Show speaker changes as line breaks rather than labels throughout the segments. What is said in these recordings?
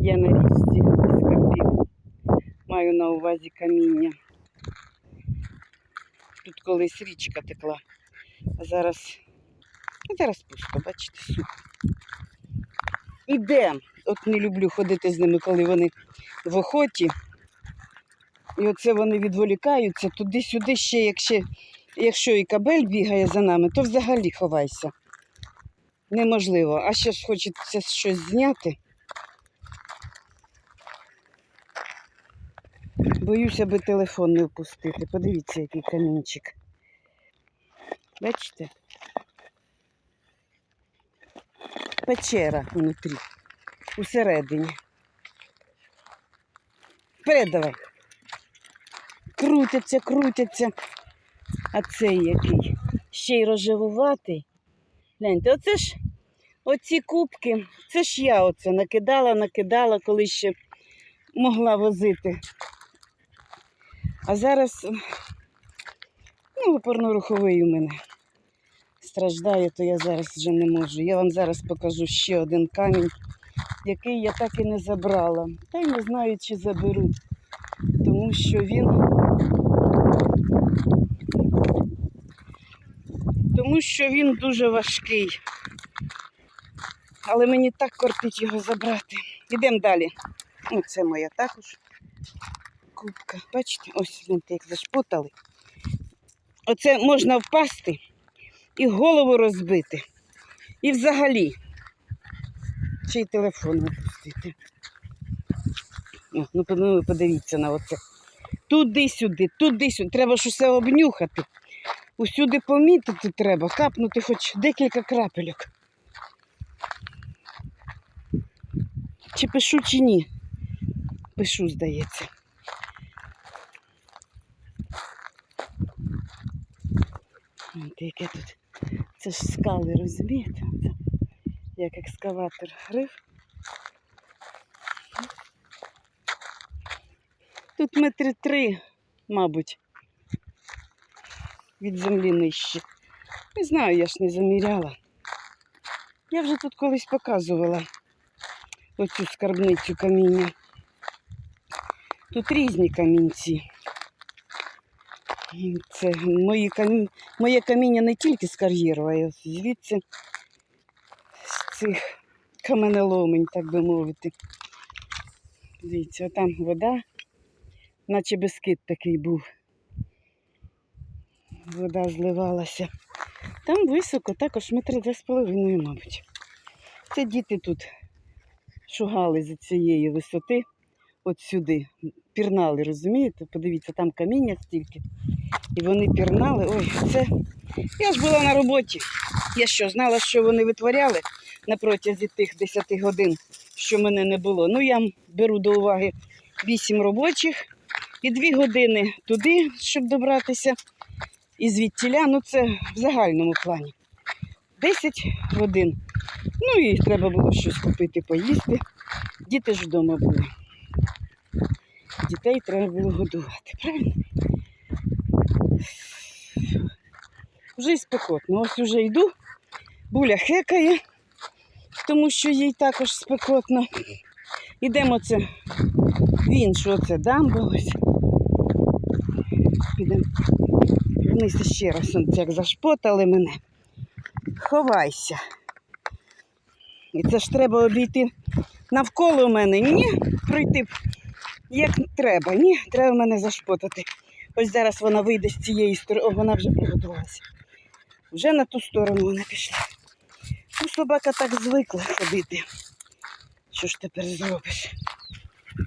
Я на річці скарбів. Маю на увазі каміння. Тут колись річка текла, а зараз, а зараз пусто, бачите, сухо. Ідем. От не люблю ходити з ними, коли вони в охоті. І оце вони відволікаються туди-сюди ще, якщо, якщо і кабель бігає за нами, то взагалі ховайся. Неможливо. А ще ж хочеться щось зняти. Боюся би телефон не впустити. Подивіться, який камінчик. Бачите? Печера внутрі, усередині. Вперед давай. Крутяться, крутяться. А цей який? Ще й рожевуватий. Гляньте, оце ж оці кубки, це ж я оце накидала, накидала, коли ще могла возити. А зараз ну, опорно-руховий у мене страждає, то я зараз вже не можу. Я вам зараз покажу ще один камінь, який я так і не забрала. Та й не знаю, чи заберу, тому що він. Тому що він дуже важкий. Але мені так кортить його забрати. Ідемо далі. Ну, це моя також кубка. Бачите, ось гляньте, як зашпотали. Оце можна впасти і голову розбити. І взагалі. Ще й телефон випустити. О, ну, ну, подивіться на оце. Туди-сюди, туди-сюди. Треба ж усе обнюхати. Усюди помітити треба, капнути хоч декілька крапельок. Чи пишу, чи ні? Пишу, здається. От яке тут. Це ж скали, розумієте? Як екскаватор грив. Тут метри три, мабуть, від землі нижче. Не знаю, я ж не заміряла. Я вже тут колись показувала оцю скарбницю каміння. Тут різні камінці. Це мої камінь... моє каміння не тільки з кар'єру, й звідси з цих каменеломень, так би мовити. Дивіться, там вода, наче безкид такий був. Вода зливалася. Там високо, також метри два з половиною, мабуть. Це діти тут шугали з цієї висоти, от сюди. Пірнали, розумієте? Подивіться, там каміння стільки. І вони пірнали. Ой, це. Я ж була на роботі. Я що, знала, що вони витворяли на протязі тих 10 годин, що мене не було. Ну, я беру до уваги 8 робочих і 2 години туди, щоб добратися. І звідтіля, ну це в загальному плані. 10 годин. Ну і треба було щось купити, поїсти. Діти ж вдома були. Дітей треба було годувати, правильно? Вже й спекотно. Ось уже йду, буля хекає, тому що їй також спекотно. Ідемо це в іншу оце дамбу. Ось. Підемо вниз ще раз, як зашпотали мене. Ховайся. І це ж треба обійти навколо мене. Ні, пройти як треба. Ні, треба мене зашпотати. Ось зараз вона вийде з цієї сторони. О, вона вже приготувалася. Вже на ту сторону вона пішла. Ну, собака так звикла ходити. Що ж тепер зробиш?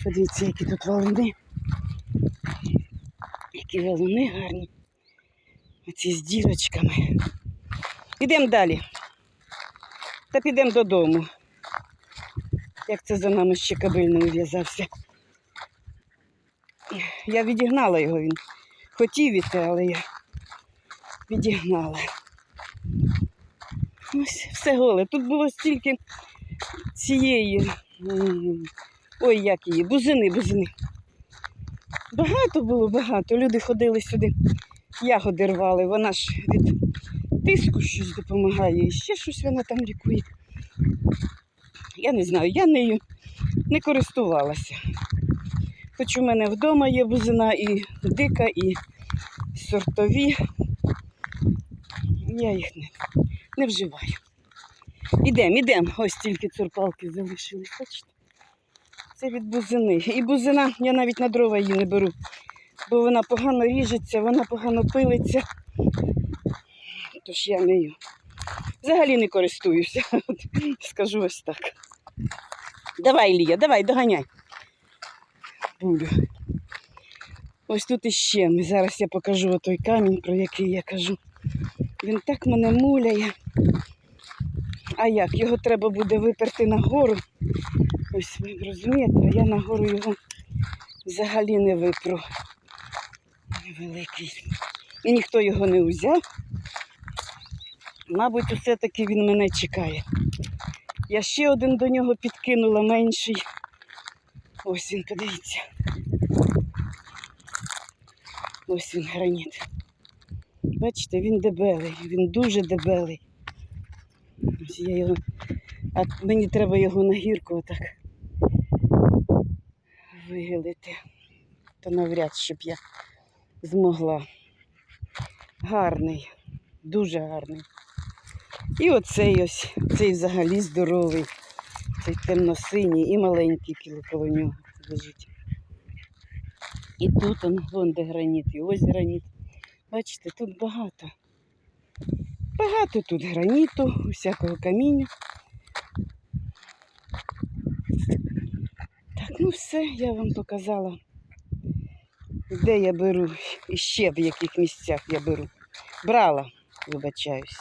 Подивіться, які тут валуни. Які валуни гарні. Оці з дірочками. Ідемо далі. Та підемо додому. Як це за нами ще кабель не ув'язався. Я відігнала його, він хотів іти, але я відігнала. Ось все голе. Тут було стільки цієї. Ой, як її, бузини, бузини. Багато було, багато. Люди ходили сюди, ягоди рвали. Вона ж від тиску щось допомагає. І ще щось вона там лікує. Я не знаю, я нею не користувалася. Хоч у мене вдома є бузина і дика, і сортові. Я їх не, не вживаю. Ідемо, ідемо. Ось тільки цурпалки залишились. Бачите? Це від бузини. І бузина, я навіть на дрова її не беру, бо вона погано ріжеться, вона погано пилиться. Тож я нею взагалі не користуюся. Скажу ось так. Давай, Лія, давай, доганяй. Булю. Ось тут іще. Зараз я покажу той камінь, про який я кажу. Він так мене муляє. А як? Його треба буде виперти нагору. Ось ви розумієте, а я нагору його взагалі не випру. Невеликий. І ніхто його не узяв. Мабуть, все-таки він мене чекає. Я ще один до нього підкинула менший. Ось він, подивіться. Ось він граніт. Бачите, він дебелий, він дуже дебелий. Я його... А мені треба його на гірку отак вигилити. То навряд, щоб я змогла. Гарний, дуже гарний. І оцей ось, цей взагалі здоровий, цей темно-синій і маленький кіло коло нього лежить. І тут он, вон де граніт, і ось граніт. Бачите, тут багато. Багато тут граніту, усякого каміння. Так, ну все, я вам показала, де я беру, і ще в яких місцях я беру. Брала, вибачаюсь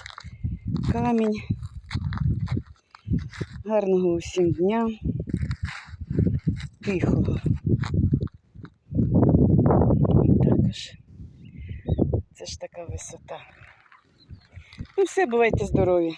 камінь. Гарного усім дня. Тихого. Також це ж така висота. Ну все, бувайте здорові.